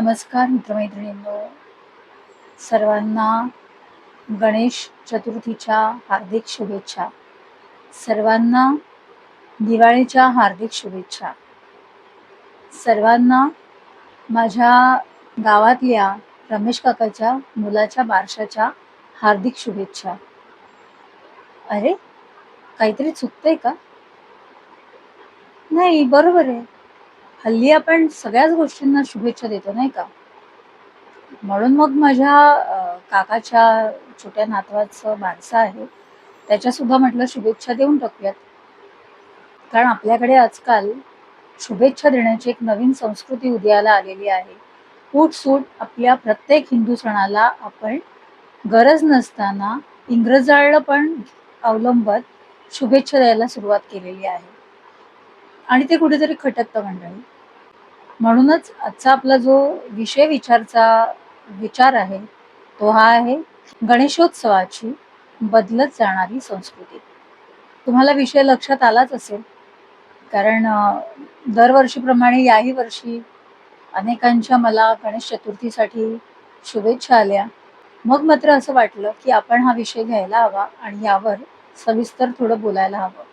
नमस्कार मित्रमैत्रिणींनो. सर्वांना गणेश चतुर्थीच्या हार्दिक शुभेच्छा. सर्वांना दिवाळीच्या हार्दिक शुभेच्छा. सर्वांना माझ्या गावातल्या रमेश काकाच्या मुलाच्या बारशाच्या हार्दिक शुभेच्छा. अरे काहीतरी चुकतंय का? नाही बरोबर आहे. हल्ली आपण सगळ्याच गोष्टींना शुभेच्छा देतो नाही का? म्हणून मग माझ्या काकाच्या छोट्या नातवाचं माणसं आहे त्याच्या सुद्धा म्हटलं शुभेच्छा देऊन टाकूयात. कारण आपल्याकडे आजकाल शुभेच्छा देण्याची एक नवीन संस्कृती उदयाला आलेली आहे. सूट आपल्या प्रत्येक हिंदू सणाला आपण गरज नसताना इंग्रजाळलं पण अवलंबत शुभेच्छा द्यायला सुरुवात केलेली आहे. आणि ते कुठेतरी खटकतं मंडळी. म्हणूनच आजचा आपला जो विषय विचारचा विचार आहे तो हा आहे गणेशोत्सवाची बदलत जाणारी संस्कृती. तुम्हाला विषय लक्षात आलाच असेल कारण दरवर्षीप्रमाणे याही वर्षी अनेकांच्या मला गणेश चतुर्थीसाठी शुभेच्छा आल्या. मग मात्र असं वाटलं की आपण हा विषय घ्यायला हवा आणि यावर सविस्तर थोडं बोलायला हवं.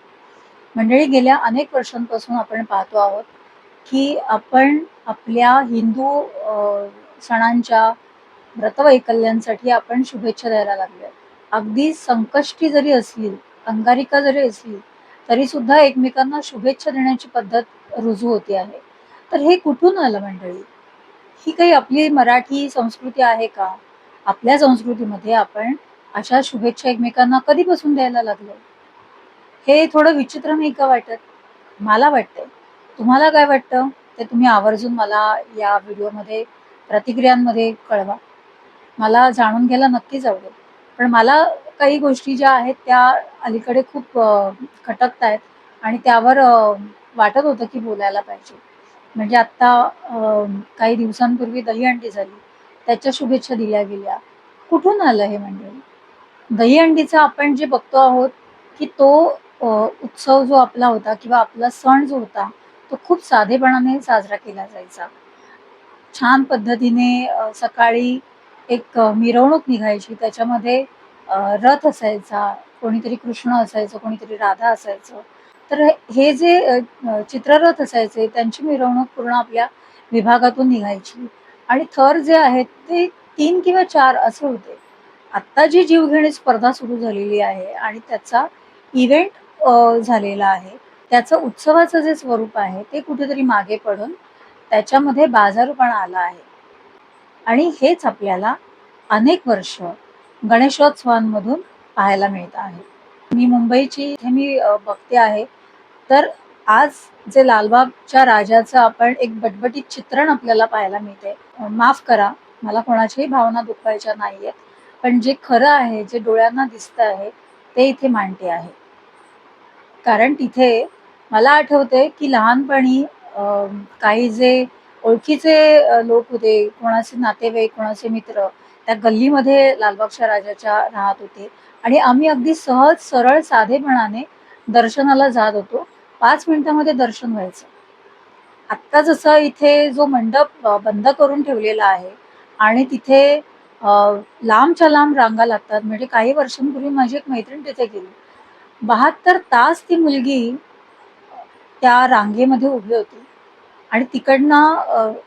मंडळी गेल्या अनेक वर्षांपासून आपण पाहतो आहोत की आपण आपल्या हिंदू सणांच्या व्रतवैकल्यांसाठी आपण शुभेच्छा द्यायला लागलो अगदी संकष्टी जरी असली अंगारिका जरी असली तरी सुद्धा एकमेकांना शुभेच्छा देण्याची पद्धत रुजू होती आहे. तर हे कुठून आलं मंडळी? ही काही आपली मराठी संस्कृती आहे का? आपल्या संस्कृतीमध्ये आपण अशा शुभेच्छा एकमेकांना कधीपासून द्यायला लागलो हे थोडं विचित्र नाही का वाटत? मला वाटतंय. तुम्हाला काय वाटतं? ते तुम्ही आवर्जून मला या व्हिडिओमध्ये प्रतिक्रियांमध्ये कळवा. मला जाणून घ्यायला नक्कीच आवडेल. पण मला काही गोष्टी ज्या आहेत त्या अलीकडे खूप खटकत आहेत आणि त्यावर वाटत होतं की बोलायला पाहिजे. म्हणजे आत्ता काही दिवसांपूर्वी दहीहंडी झाली. त्याच्या शुभेच्छा दिल्या गेल्या. कुठून आलं हे मंडळी? दहीहंडीचा आपण जे बघतो आहोत की तो उत्सव जो आपला होता किंवा आपला सण जो होता तो खूप साधेपणाने साजरा केला जायचा. छान पद्धतीने सकाळी एक मिरवणूक निघायची. त्याच्यामध्ये रथ असायचा कोणीतरी कृष्ण असायचं कोणीतरी राधा असायचं. तर हे जे चित्ररथ असायचे त्यांची मिरवणूक पूर्ण आपल्या विभागातून निघायची. आणि थर जे आहेत ते तीन किंवा चार असे होते. आत्ता जी जीवघेणी स्पर्धा सुरू झालेली आहे आणि त्याचा इव्हेंट झालेला आहे. त्याचं उत्सवाचं जे स्वरूप आहे ते कुठेतरी मागे पडून त्याच्यामध्ये बाजारपणा आला आहे. आणि हेच आपल्याला अनेक वर्ष गणेशोत्सवांमधून पाहायला मिळत आहे. मी मुंबईची इथे मी बघते आहे. तर आज जे लालबागच्या राजाचं आपण एक बटबटीत चित्रण आपल्याला पाहायला मिळते. माफ करा मला कोणाच्याही भावना दुखवायच्या आहेत पण जे खरं आहे जे डोळ्यांना दिसतं आहे ते इथे मांडते आहे. कारण तिथे मला आठवते की लहानपणी काही जे ओळखीचे लोक होते कोणाचे नातेवाईक कोणाचे मित्र त्या गल्लीमध्ये लालबागच्या राजाच्या राहत होते. आणि आम्ही अगदी सहज सरळ साधेपणाने दर्शनाला जात होतो. पाच मिनिटामध्ये दर्शन व्हायचं. आत्ता जसं इथे जो मंडप बंद करून ठेवलेला आहे आणि तिथे लांबच्या लांब रांगा लागतात. म्हणजे काही वर्षांपूर्वी माझी एक मैत्रीण तिथे गेली. बहात्तर तास ती मुलगी त्या रांगेमध्ये उभी होती. आणि तिकडनं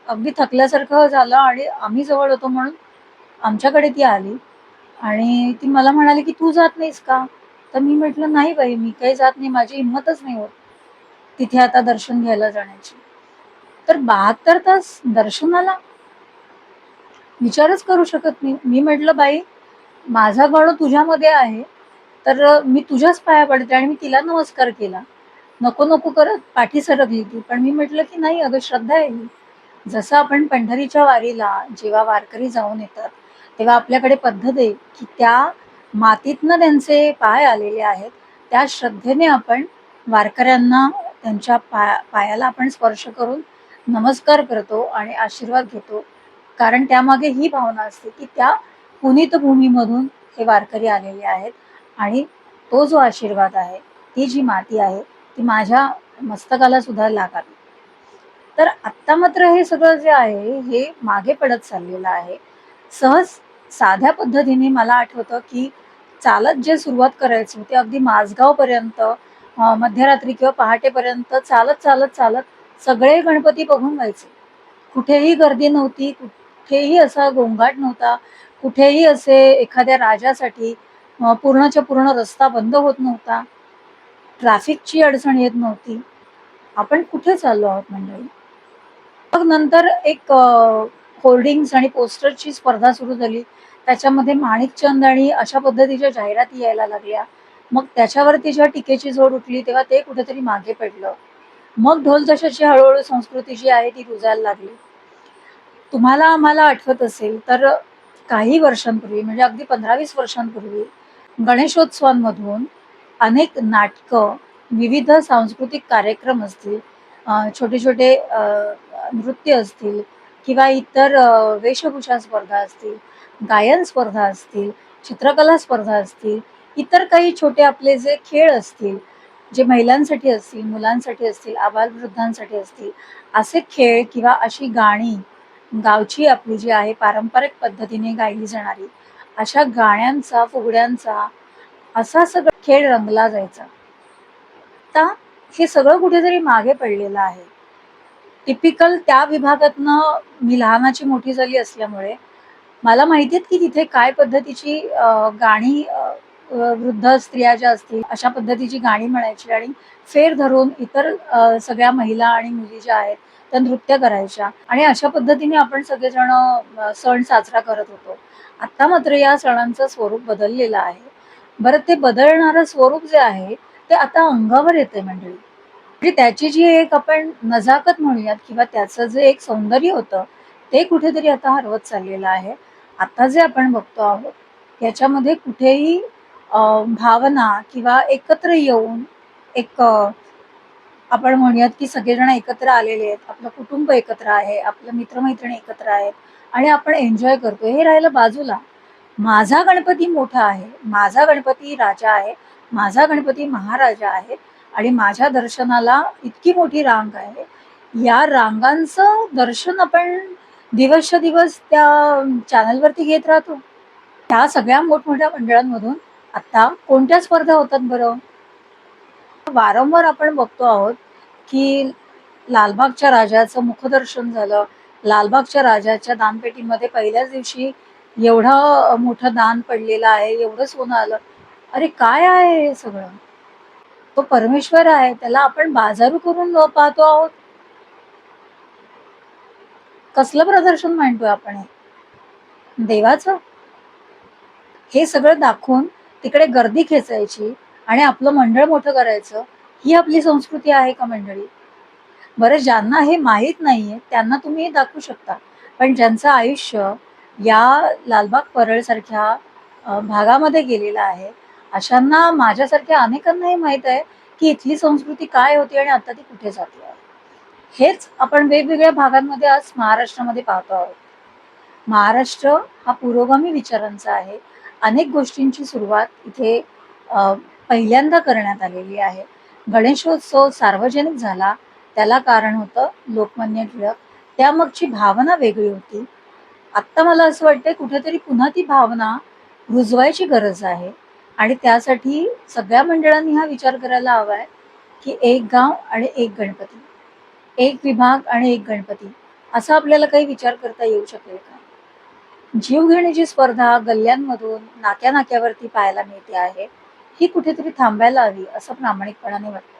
अगदी थकल्यासारखं झालं आणि आम्ही जवळ होतो म्हणून आमच्याकडे ती आली. आणि ती मला म्हणाली की तू जात नाहीस का? तर मी म्हटलं नाही बाई मी काही जात नाही माझी हिंमतच नाही होत तिथे आता दर्शन घ्यायला जाण्याची. तर बहात्तर तास दर्शनाला? विचारच करू शकत नाही. मी म्हटलं बाई माझा गण तुझ्यामध्ये आहे तर मी तुझ्याच पाया पडते आणि मी तिला नमस्कार केला. नको नको करत पाठी सरकली ती. पण मी म्हटलं की नाही अगं श्रद्धा आहे ही. जसं आपण पंढरीच्या वारीला जेव्हा वारकरी जाऊन येतात तेव्हा आपल्याकडे पद्धत आहे की त्या मातीतनं त्यांचे पाय आलेले आहेत. त्या श्रद्धेने आपण वारकऱ्यांना त्यांच्या पाया पायाला आपण स्पर्श करून नमस्कार करतो आणि आशीर्वाद घेतो. कारण त्यामागे ही भावना असते की त्या पुनीत भूमीमधून हे वारकरी आलेले आहेत. आणि तो जो आशीर्वाद आहे ती जी माती आहे ती माझ्या मस्तकाला सुद्धा लागावी. तर आत्ता मात्र हे सगळं जे आहे हे मागे पडत चाललेलं आहे. सहज साध्या पद्धतीने मला आठवतं की चालत जे सुरुवात करायची ते अगदी माझगावपर्यंत मध्यरात्री किंवा पहाटेपर्यंत चालत चालत चालत सगळे गणपती बघून व्हायचे कुठेही गर्दी नव्हती कुठेही असा गोंगाट नव्हता कुठेही असे एखाद्या राजासाठी पूर्णच्या पूर्ण रस्ता बंद होत नव्हता. ट्रॅफिकची अडचण येत नव्हती. आपण कुठे चाललो आहोत मंडळी? मग नंतर एक होर्डिंग्स आणि पोस्टरची स्पर्धा सुरू झाली. त्याच्यामध्ये माणिकचंद आणि अशा पद्धतीच्या जाहिराती यायला लागल्या. मग त्याच्यावरती जेव्हा टीकेची जोड उठली तेव्हा ते कुठेतरी मागे पडलं. मग ढोल तशाची हळूहळू संस्कृती जी आहे ती रुजायला लागली. तुम्हाला आम्हाला आठवत असेल तर काही वर्षांपूर्वी म्हणजे अगदी पंधरा वीस वर्षांपूर्वी गणेशोत्सवांमधून अनेक नाटकं विविध सांस्कृतिक कार्यक्रम असतील छोटे छोटे नृत्य असतील किंवा इतर वेशभूषा स्पर्धा असतील गायन स्पर्धा असतील चित्रकला स्पर्धा असतील इतर काही छोटे आपले जे खेळ असतील जे महिलांसाठी असतील मुलांसाठी असतील आबालवृद्धांसाठी असतील असे खेळ किंवा अशी गाणी गावची आपली जी आहे पारंपरिक पद्धतीने गायली जाणारी अशा गाण्यांचा फुगड्यांचा असा सगळा खेळ रंगला जायचा. आता हे सगळं कुठेतरी मागे पडलेलं आहे. टिपिकल त्या विभागातनं मी लहानाची मोठी झाली असल्यामुळे मला माहिती आहेत की तिथे काय पद्धतीची गाणी वृद्ध स्त्रिया ज्या असतील अशा पद्धतीची गाणी म्हणायची आणि फेर धरून इतर सगळ्या महिला आणि मुली ज्या आहेत त्या नृत्य करायच्या. आणि अशा पद्धतीने आपण सगळेजण सण साजरा करत होतो. आता मात्र या सणांचं स्वरूप बदललेलं आहे. बरं ते बदलणारं स्वरूप जे आहे ते आता अंगावर येते मंडळी. म्हणजे त्याची जी एक आपण नजाकत म्हणूयात किंवा त्याचं जे एक सौंदर्य होतं ते कुठेतरी आता हरवत चाललेलं आहे. आता जे आपण बघतो आहोत याच्यामध्ये कुठेही भावना किंवा एकत्र येऊन एक आपण म्हणूयात की सगळेजण एकत्र आलेले आहेत. आपलं कुटुंब एकत्र आहे आपलं मित्रमैत्रिणी एकत्र आहेत आणि आपण एन्जॉय करतो हे राहिलं बाजूला. माझा गणपती मोठा आहे माझा गणपती राजा आहे माझा गणपती महाराजा आहे आणि माझ्या दर्शनाला इतकी मोठी रांग आहे. या रांगांचं दर्शन आपण दिवसच्या दिवस त्या चॅनलवरती घेत राहतो. त्या सगळ्या मोठमोठ्या मंडळांमधून आता कोणत्या स्पर्धा होतात बरं? वारंवार आपण बघतो आहोत की लालबागच्या राजाचं मुखदर्शन झालं. लालबागच्या राजाच्या दानपेटीमध्ये पहिल्याच दिवशी एवढं मोठं दान पडलेलं आहे एवढं सोनं आलं. अरे काय आहे हे सगळं? तो परमेश्वर आहे त्याला आपण बाजारू करून न पाहतो आहोत. कसलं प्रदर्शन म्हणतोय आपण देवाचं? हे सगळं दाखवून तिकडे गर्दी खेचायची आणि आपलं मंडळ मोठं करायचं ही आपली संस्कृती आहे का मंडळी? बरं ज्यांना हे माहीत नाहीये त्यांना तुम्ही हे दाखवू शकता. पण ज्यांचं आयुष्य या लालबाग परळसारख्या भागामध्ये गेलेलं आहे अशांना माझ्यासारख्या अनेकांना हे माहीत आहे की इथली संस्कृती काय होती आणि आता ती कुठे जाते? आहे हेच आपण वेगवेगळ्या भागांमध्ये आज महाराष्ट्रामध्ये पाहतो आहोत. महाराष्ट्र हा पुरोगामी विचारांचा आहे. अनेक गोष्टींची सुरुवात इथे पहिल्यांदा करण्यात आलेली आहे. गणेशोत्सव सार्वजनिक झाला. त्याला कारण होतं लोकमान्य टिळक. त्यामागची भावना वेगळी होती. आत्ता मला असं वाटतंय कुठेतरी पुन्हा ती भावना रुजवायची गरज आहे. आणि त्यासाठी सगळ्या मंडळांनी हा विचार करायला हवा आहे की एक गाव आणि एक गणपती. एक विभाग आणि एक गणपती. असा आपल्याला काही विचार करता येऊ शकेल का? जीवघेणीची स्पर्धा गल्ल्यांमधून नाक्या नाक्यावरती पाहायला मिळते आहे ही कुठेतरी थांबायला हवी असं प्रामाणिकपणाने वाटतं.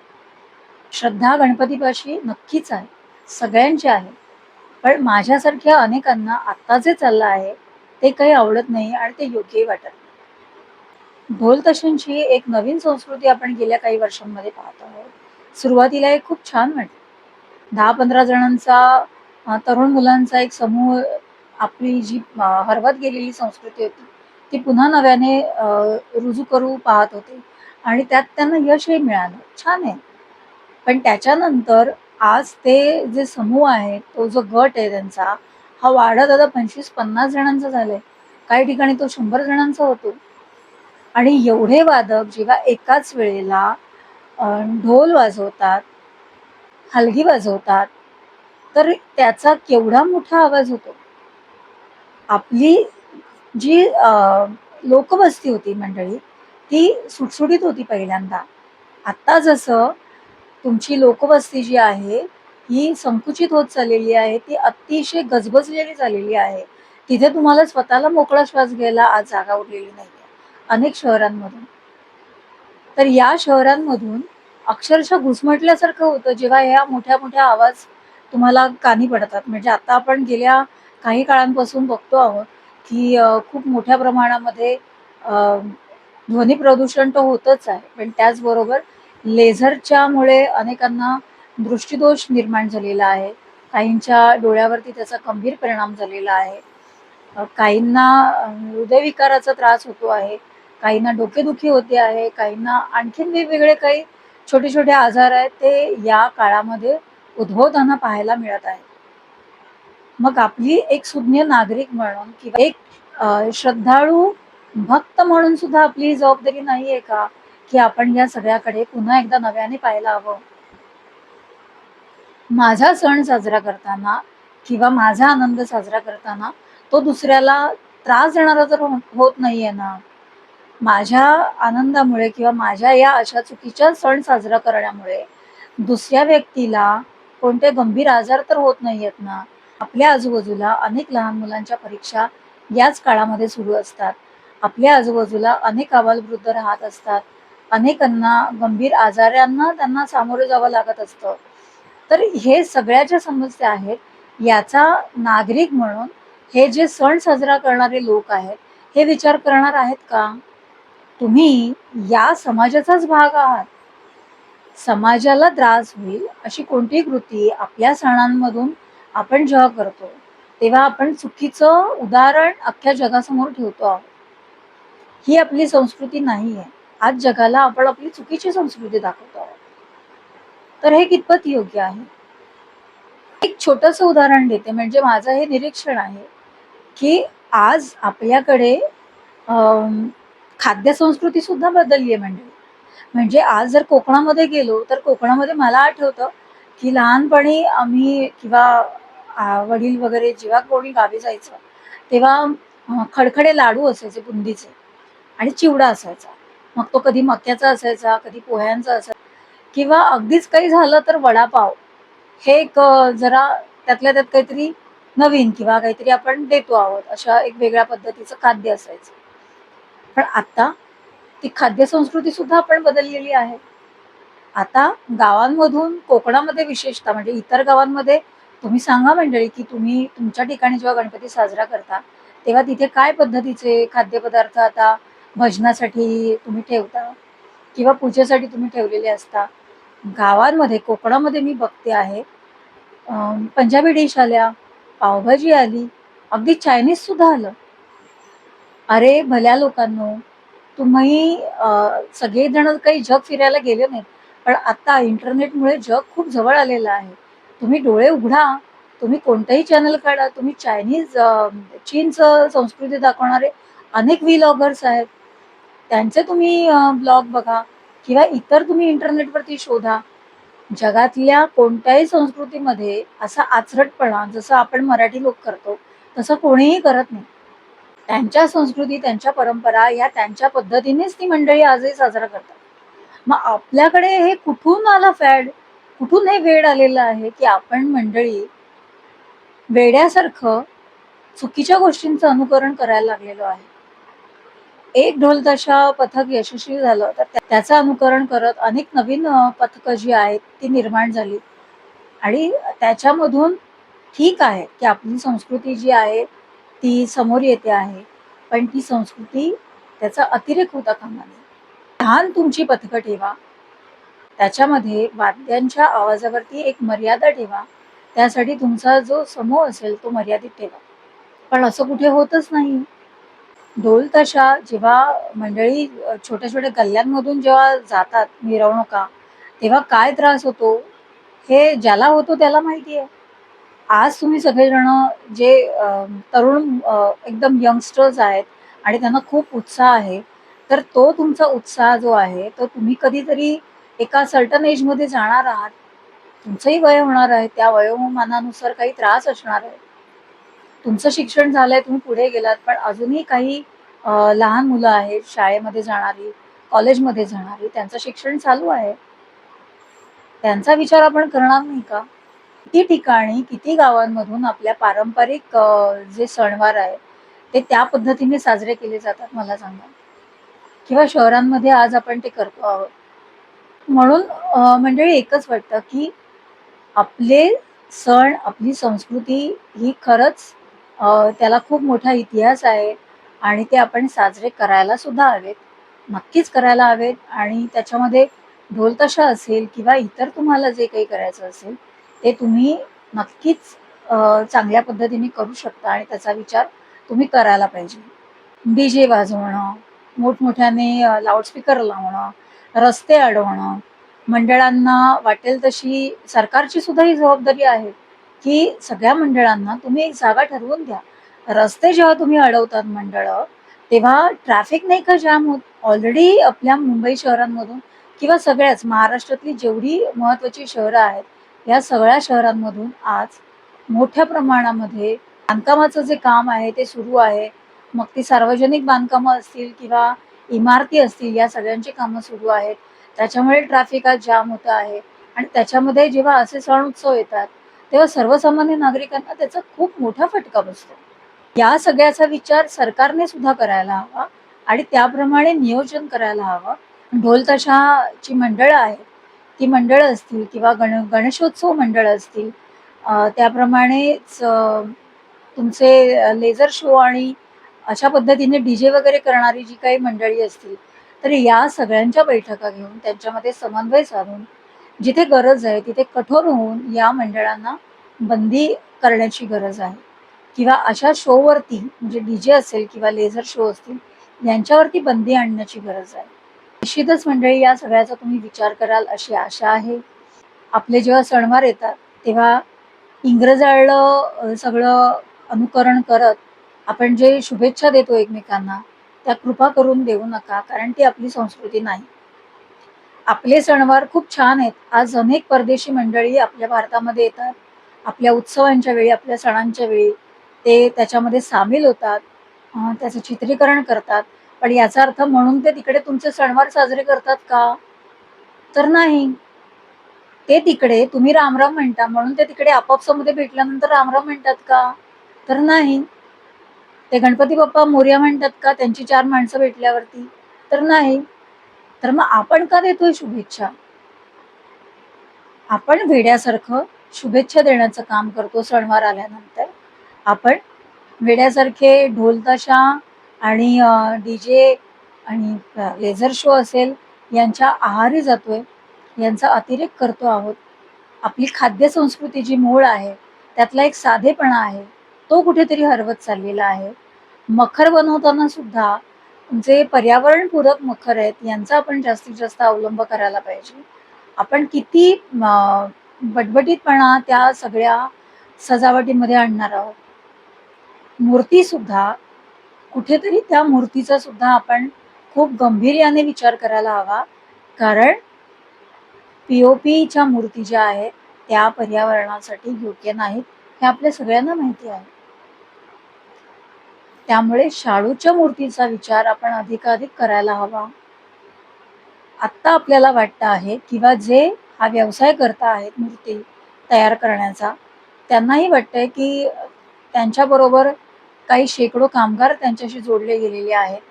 श्रद्धा गणपतीपाशी नक्कीच आहे सगळ्यांची आहे. पण माझ्यासारख्या अनेकांना आत्ता जे चाललं आहे ते काही आवडत नाही आणि ते योग्यही वाटत नाही. ढोल तशांची एक नवीन संस्कृती आपण गेल्या काही वर्षांमध्ये पाहत आहोत. सुरुवातीला हे खूप छान वाटलं. दहा पंधरा जणांचा तरुण मुलांचा एक समूह आपली जी हरवत गेलेली संस्कृती होती ती पुन्हा नव्याने रुजू करू पाहत होते. आणि त्यात त्यांना यशही मिळालं. छान आहे. पण त्याच्यानंतर आज ते जे समूह आहे तो जो गट आहे त्यांचा हा वाढत आता पंचवीस पन्नास जणांचा झालाय. काही ठिकाणी तो शंभर जणांचा होतो. आणि एवढे वादक जेव्हा एकाच वेळेला ढोल वाजवतात हलगी वाजवतात तर त्याचा केवढा मोठा आवाज होतो. आपली जी लोकवस्ती होती मंडळी ती सुटसुटीत होती पहिल्यांदा. आत्ता जसं तुमची लोकवस्ती जी आहे ही संकुचित होत चाललेली आहे ती अतिशय गजबजलेली झालेली आहे. तिथे तुम्हाला स्वतःला मोकळा श्वास घ्यायला आज जागा उरलेली नाही अनेक शहरांमधून. तर या शहरांमधून अक्षरशः घुसमटल्यासारखं होतं जेव्हा ह्या मोठ्या मोठ्या आवाज तुम्हाला कानी पडतात. म्हणजे आता आपण गेल्या काही काळांपासून बघतो आहोत की खूप मोठ्या प्रमाणामध्ये ध्वनी प्रदूषण तर होतच आहे पण त्याचबरोबर लेझरच्यामुळे अनेकांना दृष्टीदोष निर्माण झालेला आहे. काहींच्या डोळ्यावरती त्याचा गंभीर परिणाम झालेला आहे. काहींना हृदयविकाराचा त्रास होतो आहे काहींना डोकेदुखी होते आहे काहींना आणखीन वेगवेगळे काही छोटे छोटे आजार आहेत ते या काळामध्ये उद्भवताना पाहायला मिळत आहे मग आपली एक सुज्ञ नागरिक म्हणून किंवा एक श्रद्धाळू भक्त म्हणून सुद्धा आपली ही जबाबदारी नाहीये का? की आपण या सगळ्याकडे पुन्हा एकदा नव्याने पाहायला हवं? माझा सण साजरा करताना किंवा माझा आनंद साजरा करताना तो दुसऱ्याला त्रास देणारा तर हो-, होत नाहीये ना. माझ्या आनंदामुळे किंवा माझ्या या अशा चुकीच्या सण साजरा करण्यामुळे दुसऱ्या व्यक्तीला कोणते गंभीर आजार तर होत नाहीयेत ना? आपल्या आजूबाजूला अनेक लहान मुलांच्या परीक्षा याच काळामध्ये सुरू असतात. आपल्या आजूबाजूला अनेक आबालवृद्ध राहत असतात. अनेकांना गंभीर आजारांना त्यांना सामोरं जावं लागत असतं. तर हे सगळ्या ज्या समस्या आहेत. याचा नागरिक म्हणून हे जे सण साजरा करणारे लोक आहेत हे विचार करणार आहेत का? तुम्ही या समाजाचाच भाग आहात. समाजाला त्रास होईल अशी कोणती कृती आपल्या सणांमधून आपण जेव्हा करतो तेव्हा आपण चुकीचं उदाहरण अख्ख्या जगासमोर ठेवतो आहोत. ही आपली संस्कृती नाही आहे आज जगाला आपण आपली चुकीची संस्कृती दाखवतो आहोत. तर हे कितपत योग्य आहे? एक छोटंसं उदाहरण देते म्हणजे माझं हे निरीक्षण आहे की आज आपल्याकडे खाद्य संस्कृती सुद्धा बदलली आहे म्हणजे म्हणजे आज जर कोकणामध्ये गेलो तर कोकणामध्ये मला आठवतं की लहानपणी आम्ही किंवा वडील वगैरे जेव्हा कोणी गावी जायचं तेव्हा खडखडे लाडू असायचे बुंदीचे आणि चिवडा असायचा. मग तो कधी मक्याचा असायचा कधी पोह्यांचा असायचा किंवा अगदीच काही झालं तर वडापाव. हे एक जरा त्यातल्या त्यात काहीतरी नवीन किंवा काहीतरी आपण देतो आहोत अशा एक वेगळ्या पद्धतीचं खाद्य असायचं. पण आता ती खाद्य संस्कृती सुद्धा आपण बदललेली आहे. आता गावांमधून कोकणामध्ये विशेषतः म्हणजे इतर गावांमध्ये तुम्ही सांगा मंडळी की तुम्ही तुमच्या ठिकाणी जेव्हा गणपती साजरा करता तेव्हा तिथे काय पद्धतीचे खाद्यपदार्थ आता भजनासाठी तुम्ही ठेवता? किंवा पूजेसाठी तुम्ही ठेवलेले असता? गावांमध्ये कोकणामध्ये मी बघते आहे पंजाबी डिश आल्या पावभाजी आली अगदी चायनीज सुद्धा आलं. अरे भल्या लोकांनो तुम्ही सगळेजण काही जग फिरायला गेले नाहीत. पण आता इंटरनेटमुळे जग खूप जवळ आलेलं आहे. तुम्ही डोळे उघडा तुम्ही कोणतंही चॅनल काढा तुम्ही चायनीज चीनचं संस्कृती दाखवणारे अनेक व्हिलॉगर्स आहेत. त्यांचे तुम्ही ब्लॉग बघा किंवा इतर तुम्ही इंटरनेटवरती शोधा. जगातल्या कोणत्याही संस्कृतीमध्ये असा आचरटपणा जसं आपण मराठी लोक करतो तसं कोणीही करत नाही. त्यांच्या संस्कृती त्यांच्या परंपरा या त्यांच्या पद्धतीनेच ती मंडळी आजही साजरा करतात. मग आपल्याकडे हे कुठून आलं फॅड? कुठून हे वेळ आलेलं आहे की आपण मंडळी वेड्यासारखं चुकीच्या गोष्टींचं अनुकरण करायला लागलेलो आहे? एक ढोल तशा पथक यशस्वी झालं तर त्याचं अनुकरण करत अनेक नवीन पथकं जी आहेत ती निर्माण झाली. आणि त्याच्यामधून ठीक आहे की आपली संस्कृती जी आहे ती समोर येते आहे पण ती संस्कृती त्याचा अतिरेक होता कामा नये लहान तुमची पथकं ठेवा. त्याच्यामध्ये वाद्यांच्या आवाजावरती एक मर्यादा ठेवा. त्यासाठी तुमचा जो समूह असेल तो मर्यादित ठेवा. पण असं कुठे होतच नाही. ढोल तशा जेव्हा मंडळी छोट्या छोट्या गल्ल्यांमधून जेव्हा जातात मिरवणुका तेव्हा काय त्रास होतो? हे ज्याला होतो त्याला माहिती आहे. आज तुम्ही सगळेजण जे तरुण एकदम यंगस्टर्स आहेत आणि त्यांना खूप उत्साह आहे तर तो तुमचा उत्साह जो आहे तो तुम्ही कधीतरी एका सर्टन एजमध्ये जाणार आहात. तुमचंही वय होणार आहे. त्या वयोमानानुसार काही त्रास असणार आहे. तुमचं शिक्षण झालंय तुम्ही पुढे गेलात पण अजूनही काही लहान मुलं आहेत शाळेमध्ये जाणारी कॉलेजमध्ये जाणारी त्यांचं शिक्षण चालू आहे. त्यांचा विचार आपण करणार नाही का? किती ठिकाणी किती गावांमधून आपल्या पारंपरिक जे सणवार आहे ते त्या पद्धतीने साजरे केले जातात मला सांगा. किंवा शहरांमध्ये आज आपण ते करतो आहोत म्हणून मंडळी एकच वाटतं की आपले सण आपली संस्कृती ही खरंच त्याला खूप मोठा इतिहास आहे आणि ते आपण साजरे करायला सुद्धा हवेत. नक्कीच करायला हवेत आणि त्याच्यामध्ये ढोलतशा असेल किंवा इतर तुम्हाला जे काही करायचं असेल ते तुम्ही नक्कीच चांगल्या पद्धतीने करू शकता आणि त्याचा विचार तुम्ही करायला पाहिजे. डी जे वाजवणं मोठमोठ्याने लाऊडस्पीकर लावणं रस्ते अडवणं मंडळांना वाटेल तशी सरकारची सुद्धा ही जबाबदारी आहे की सगळ्या मंडळांना तुम्ही एक जागा ठरवून द्या. रस्ते जेव्हा तुम्ही अडवतात मंडळं तेव्हा ट्रॅफिक नाही का जाम होत? ऑलरेडी आपल्या मुंबई शहरांमधून किंवा सगळ्याच महाराष्ट्रातली जेवढी महत्वाची शहरं आहेत या सगळ्या शहरांमधून आज मोठ्या प्रमाणामध्ये बांधकामाचं जे काम आहे ते सुरू आहे. मग ती सार्वजनिक बांधकामं असतील किंवा इमारती असतील या सगळ्यांची कामं सुरू आहेत. त्याच्यामुळे ट्रॅफिक आज जाम होतं आहे. आणि त्याच्यामध्ये जेव्हा असे सण उत्सव येतात तेव्हा सर्वसामान्य नागरिकांना त्याचा खूप मोठा फटका बसतो. या सगळ्याचा विचार सरकारने सुद्धा करायला हवा आणि त्याप्रमाणे नियोजन करायला हवं. ढोल ताशाची मंडळं आहेत. ती मंडळं असतील किंवा गण गणेशोत्सव मंडळं असतील त्याप्रमाणेच तुमचे लेझर शो आणि अशा पद्धतीने डी जे वगैरे करणारी जी काही मंडळी असतील तर या सगळ्यांच्या बैठका घेऊन त्यांच्यामध्ये समन्वय साधून जिथे गरज आहे तिथे कठोर होऊन या मंडळांना बंदी करण्याची गरज आहे. किंवा अशा शोवरती म्हणजे डी जे असेल किंवा लेझर शो असतील यांच्यावरती बंदी आणण्याची गरज आहे. निश्चितच मंडळी या सगळ्याचा तुम्ही विचार कराल अशी आशा आहे. आपले जेव्हा सणवार येतात तेव्हा इंग्रजाळलं सगळं अनुकरण करत आपण जे शुभेच्छा देतो एकमेकांना त्या कृपा करून देऊ नका कारण ती आपली संस्कृती नाही. आपले सणवार खूप छान आहेत. आज अनेक परदेशी मंडळी आपल्या भारतामध्ये येतात. आपल्या उत्सवांच्या वेळी आपल्या सणांच्या वेळी ते त्याच्यामध्ये सामील होतात त्याचं चित्रीकरण करतात. पण याचा अर्थ म्हणून ते तिकडे तुमचे सणवार साजरे करतात का? तर नाही. ते तिकडे तुम्ही रामराम म्हणता म्हणून ते तिकडे आपापसामध्ये भेटल्यानंतर रामराम म्हणतात का? तर नाही. ते गणपती बाप्पा मोर्या म्हणतात का? त्यांची चार माणसं भेटल्यावरती. तर नाही. तर मग आपण का देतोय शुभेच्छा? आपण वेड्यासारखं शुभेच्छा देण्याचं काम करतो सणवार आल्यानंतर. आपण वेड्यासारखे ढोलताशा आणि डी जे आणि लेझर शो असेल यांच्या आहारी जातोय. यांचा अतिरेक करतो आहोत. आपली खाद्य संस्कृती जी मूळ आहे त्यातला एक साधेपणा आहे. तो कुठेतरी हरवत चाललेला आहे. मखर बनवताना सुद्धा जे पर्यावरणपूरक मखर आहेत यांचा आपण जास्तीत जास्त अवलंब करायला पाहिजे. आपण किती बटबटीतपणा त्या सगळ्या सजावटीमध्ये आणणार आहोत. मूर्ती सुद्धा कुठेतरी त्या मूर्तीचा सुद्धा आपण खूप गंभीर्याने विचार करायला हवा. कारण पी ओ पीच्या मूर्ती ज्या आहेत त्या पर्यावरणासाठी योग्य नाहीत हे आपल्या सगळ्यांना माहिती आहे. त्यामुळे शाडूच्या मूर्तीचा विचार आपण अधिकाधिक करायला हवा. आत्ता आपल्याला वाटतं आहे किंवा जे हा व्यवसाय करता आहेत मूर्ती तयार करण्याचा त्यांनाही वाटतंय की त्यांच्याबरोबर काही शेकडो कामगार त्यांच्याशी जोडले गेलेले आहेत.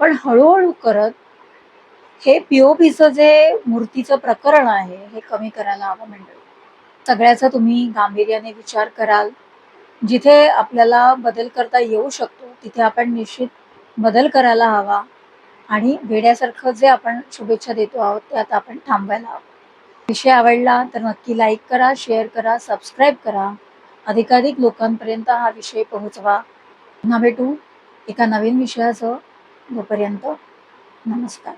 पण हळूहळू करत हे पीओपीचं जे मूर्तीचं प्रकरण आहे हे कमी करायला हवं मंडळी. सगळ्याचा तुम्ही गांभीर्याने विचार कराल. जिथे आपल्याला बदल करता येऊ शकतो तिथे आपण निश्चित बदल करायला हवा. आणि वेड्यासारखं जे आपण शुभेच्छा देतो आहोत ते आता आपण थांबवायला हवं. विषय आवडला तर नक्की लाईक करा शेअर करा सबस्क्राईब करा. अधिकाधिक लोकांपर्यंत हा विषय पोहोचवा. पुन्हा भेटू एका नवीन विषयासह जोपर्यंत नमस्कार.